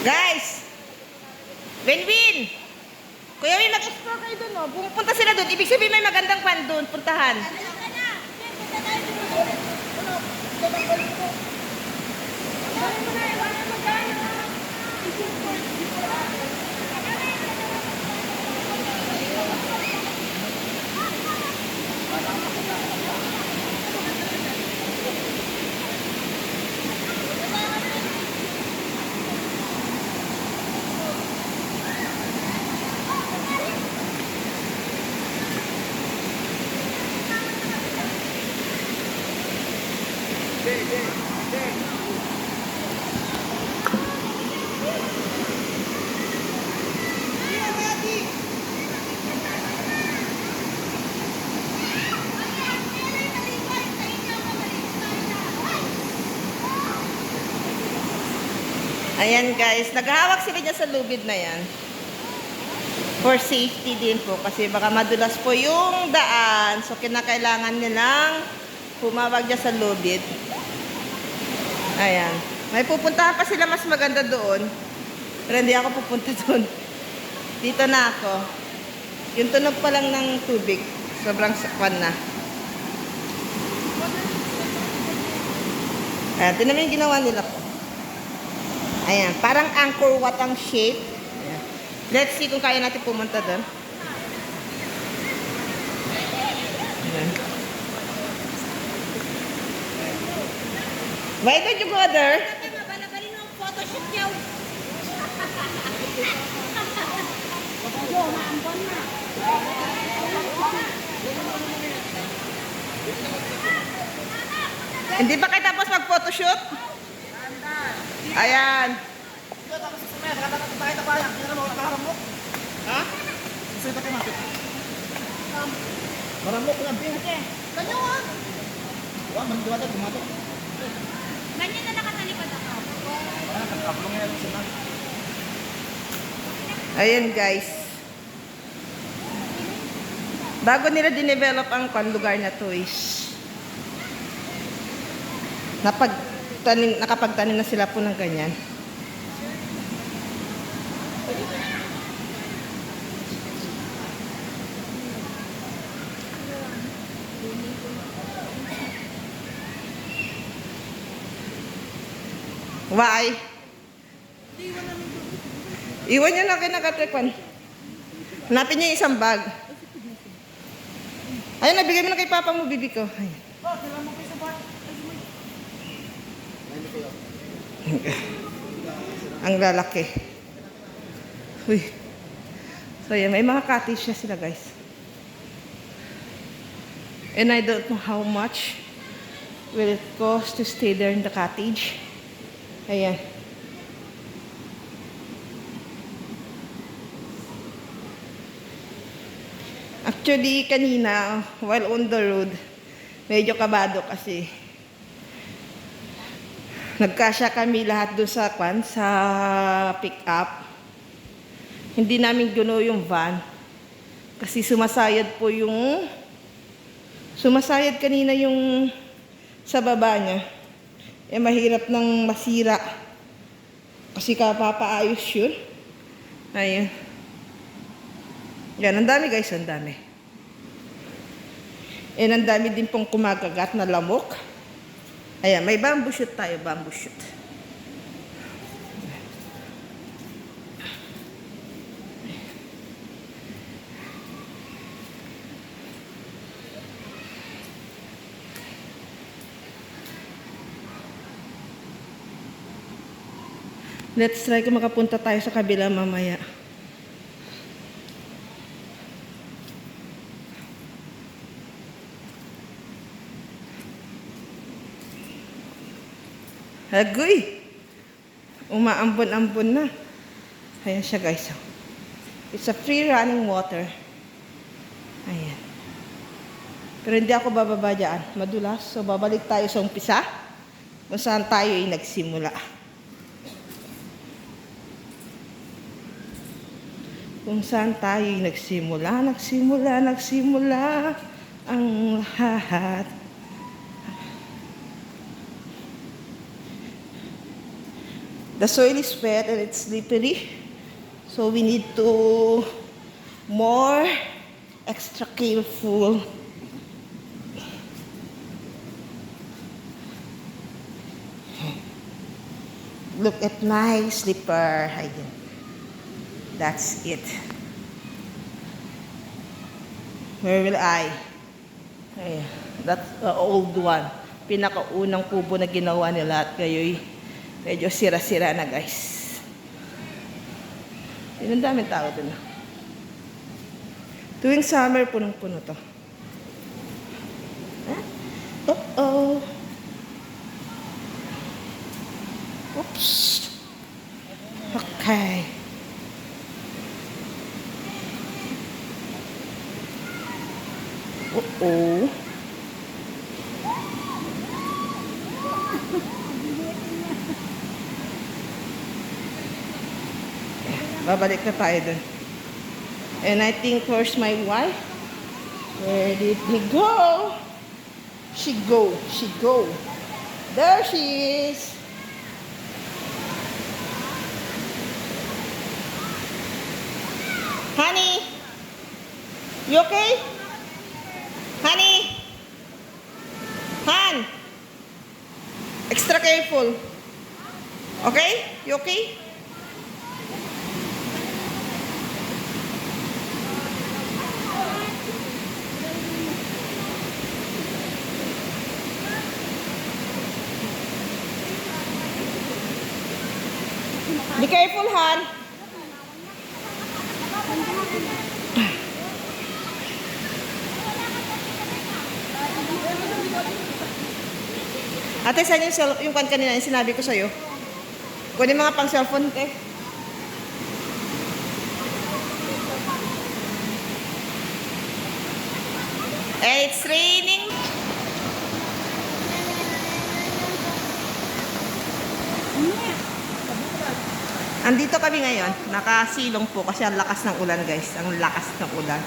Guys! Win-win! Kuya Win, mag-explore kayo doon, no? Pumunta sila doon. Ibig sabihin may magandang pan doon. Puntahan. Ayan guys, naghahawak sila dyan sa lubid na yan. For safety din po kasi baka madulas po yung daan. So kinakailangan nilang humawag dyan sa lubid. Ayan. May pupuntahan pa sila mas maganda doon. Pero hindi ako pupunta doon. Dito na ako. Yung tunog pa lang ng tubig. Sobrang sakwan na. Ayan, tinan mo yung ginawa nila po. Ayan, parang angkor wat ang shape. Ayan. Let's see kung kaya natin pumunta doon. Why don't you go there? Hindi pa kayo tapos mag-photoshoot? Ayan. Maramok na bin. Ganyo ah. Wah, manduwa ta gumato. Ganyan na nakatalikod ako. Ayan guys. Bago nila dinevelop ang kwan lugar na to is napagtanim, nakapagtanim na sila po ng ganyan. Why? Iwan niyo na kayo nakatrikwan. Hanapin niyo isang bag. Ayun, nabigay mo na kay Papa mo, bibi ko. Ayun. Ang lalaki. Uy. So, yan. May mga cottage na sila, guys. And I don't know how much will it cost to stay there in the cottage. Ayan. Actually, kanina, while on the road, medyo kabado kasi nagkasya kami lahat doon sa kwan, sa pick-up. Hindi namin guno yung van. Kasi sumasayad po yung sumasayad kanina yung sa baba niya. Eh mahirap nang masira. Kasi kapapaayos yun. Ayun. Yan, ang dami guys, ang dami. And ang dami din pong kumagagat na lamok. Ayan, may bamboo shoot tayo, bamboo shoot. Let's try kung makapunta tayo sa kabila mamaya. Agoy! Umaambon-ambon na. Ayan siya guys. It's a free running water. Ayan. Pero hindi ako bababa dyan. Madulas. So babalik tayo sa umpisa. Kung saan tayo ay nagsimula. Kung saan tayo ay nagsimula, nagsimula, nagsimula ang lahat. The soil is wet and it's slippery. So we need to more extra careful. Look at my slipper. Ayan. That's it. Where will I? Ayan. That's the old one. Pinakaunang kubo na ginawa nila at ngayon medyo sira-sira na guys. Yun ang daming tao dun. Tuwing summer, punong-puno to. Ah? Uh-oh. Oops. Okay. Uh-oh. Babalik na tayo dun. And I think where's my wife? Where did he go? She go. She go. There she is. Honey, you okay? Honey, Han, extra careful. Okay? You okay? Be careful, Han. Ate, saan yung, cell, yung kan kanina yung sinabi ko sa'yo? Kunin mga pang cellphone, te. And it's raining. Andito kami ngayon. Nakasilong po kasi ang lakas ng ulan, guys. Ang lakas ng ulan.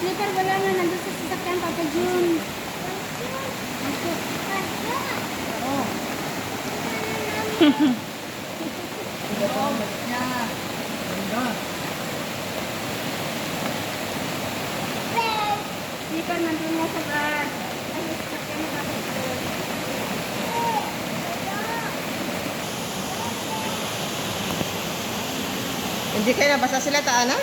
Slipper wala na nandun sa sasakyan Papa June. Oh. Hindi kayo nabasa sila taan ha?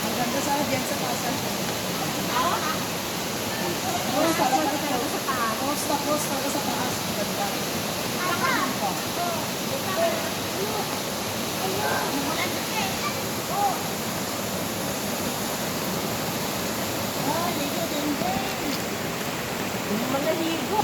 Maganda sa dyan sa pasa. Awa ha? Posta, posta, posta, posta sa taas. Maganda. Awa ka? Oo. Ayun. Ayun. Ayun. Ayun. Magaligo.